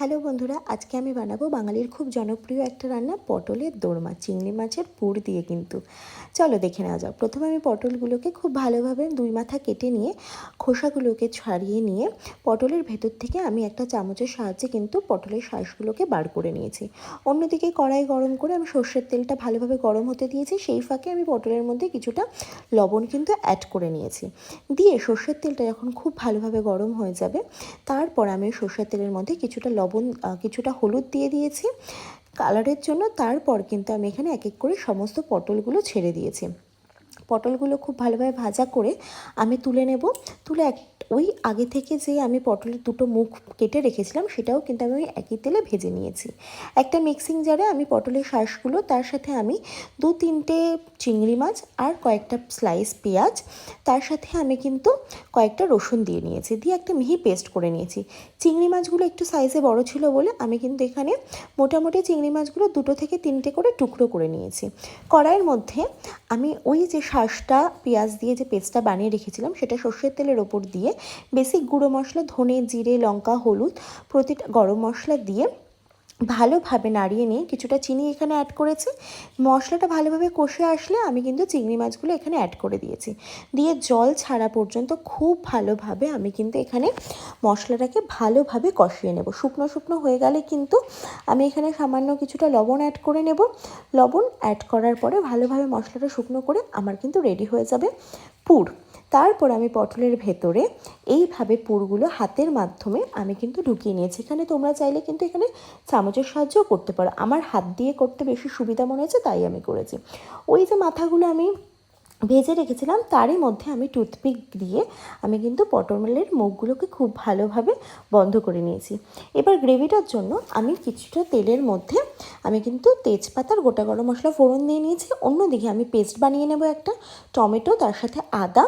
Hello বন্ধুরা, আজকে আমি বানাবো বাঙালির খুব জনপ্রিয় একটা রান্না, পটলের দোরমা চিংড়ি মাছের পুর দিয়ে কিন্তু। চলো দেখে নেওয়া যাক। প্রথমে আমি পটলগুলোকে খুব ভালোভাবে দুই মাথা কেটে নিয়ে, খোসাগুলোকে ছাড়িয়ে নিয়ে, পটলের ভেতর থেকে আমি একটা চামচের সাহায্যে কিন্তু পটলের শ্বাসগুলোকে বার করে নিয়েছি। অন্যদিকে কড়াই গরম করে আমি সর্ষের তেলটা ভালোভাবে গরম হতে দিয়েছি, সেই ফাঁকে আমি পটলের মধ্যে কিছুটা লবণ কিন্তু অ্যাড করে নিয়েছি। দিয়ে সর্ষের তেলটা যখন খুব ভালোভাবে গরম হয়ে যাবে, তারপর আমি সর্ষের তেলের মধ্যে কিছুটা লবণ আহ, কিছুটা হলুদ দিয়ে দিয়েছি। কালারের জন্য তারপর কিন্তু আমি এখানে এক এক করে সমস্ত পটলগুলো ছেড়ে দিয়েছি। পটলগুলো খুব ভালোভাবে ভাজা করে আমি তুলে নেব। তুলে এক, ওই আগে থেকে যে আমি পটলের দুটো মুখ কেটে রেখেছিলাম, সেটাও কিন্তু আমি একই তেলে ভেজে নিয়েছি। একটা মিক্সিং জারে আমি পটলের শাঁসগুলো, তার সাথে আমি দু তিনটে চিংড়ি মাছ আর কয়েকটা স্লাইস পেঁয়াজ, তার সাথে আমি কিন্তু কয়েকটা রসুন দিয়ে নিয়েছি, দিয়ে একটা মিহি পেস্ট করে নিয়েছি। চিংড়ি মাছগুলো একটু সাইজে বড় ছিল বলে আমি কিন্তু এখানে মোটামুটি চিংড়ি মাছগুলো দুটো থেকে তিনটে করে টুকরো করে নিয়েছি। কড়াইয়ের মধ্যে আমি ওই যে শাঁসটা পেঁয়াজ দিয়ে যে পেস্টটা বানিয়ে রেখেছিলাম, সেটা সর্ষের তেলের ওপর দিয়ে বেসিক গুঁড়ো মশলা, ধনে, জিরে, লঙ্কা, হলুদ, প্রতিটা গরম মশলা দিয়ে ভালোভাবে নাড়িয়ে নিয়ে কিছুটা চিনি এখানে অ্যাড করেছি। মশলাটা ভালোভাবে কষে আসলে আমি কিন্তু চিংড়ি মাছগুলো এখানে অ্যাড করে দিয়েছি। দিয়ে জল ছাড়া পর্যন্ত খুব ভালোভাবে আমি কিন্তু এখানে মশলাটাকে ভালোভাবে কষিয়ে নেব। শুকনো শুকনো হয়ে গেলে কিন্তু আমি এখানে সামান্য কিছুটা লবণ অ্যাড করে নেব। লবণ অ্যাড করার পরে ভালোভাবে মশলাটা শুকনো করে আমার কিন্তু রেডি হয়ে যাবে। পুর। তারপর আমি পটলের ভেতরে এইভাবে পুরগুলো হাতের মাধ্যমে আমি কিন্তু ঢুকিয়ে নিয়েছি। এখানে তোমরা চাইলে কিন্তু এখানে চামচের সাহায্যেও করতে পারো। আমার হাত দিয়ে করতে বেশি সুবিধা মনে হয়েছে, তাই আমি করেছি। ওই যে মাথাগুলো আমি ভেজে রেখেছিলাম, তারই মধ্যে আমি টুথপিক দিয়ে আমি কিন্তু পটলের মুখগুলোকে খুব ভালোভাবে বন্ধ করে নিয়েছি। এবার গ্রেভিটার জন্য আমি কিছুটা তেলের মধ্যে আমি কিন্তু তেজপাতার গোটা গরম মশলা ফোড়ন দিয়ে নিয়েছি, অন্যদিকে আমি পেস্ট বানিয়ে নেব একটা, টমেটো, তার সাথে আদা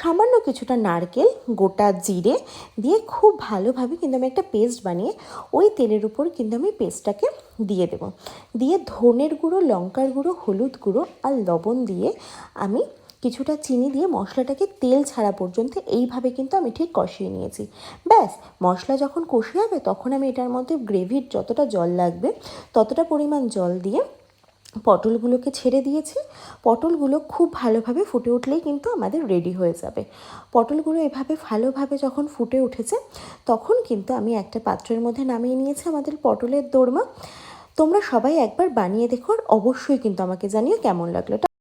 সামান্য কিছুটা নারকেল, গোটা জিরে দিয়ে খুব ভালোভাবে কিন্তু আমি একটা পেস্ট বানিয়ে ওই তেলের উপর কিন্তু আমি পেস্টটাকে দিয়ে দেব। দিয়ে ধনের গুঁড়ো, লঙ্কার গুঁড়ো, হলুদ গুঁড়ো আর লবণ দিয়ে আমি কিছুটা চিনি দিয়ে মশলাটাকে তেল ছাড়া পর্যন্ত এইভাবে কিন্তু আমি ঠিক কষিয়ে নিয়েছি। ব্যাস, মশলা যখন কষে যাবে তখন আমি এটার মধ্যে গ্রেভির যতটা জল লাগবে, ততটা পরিমাণ জল দিয়ে পটলগুলোকে ছেড়ে দিয়েছি। পটলগুলো খুব ভালোভাবে ফুটে উঠলেই কিন্তু আমাদের রেডি হয়ে যাবে। পটলগুলো এভাবে ভালোভাবে যখন ফুটে উঠেছে, তখন কিন্তু আমি একটা পাত্রের মধ্যে নামিয়ে নিয়েছি আমাদের পটলের দোরমা। তোমরা সবাই একবার বানিয়ে দেখো আর অবশ্যই কিন্তু আমাকে জানিও কেমন লাগল।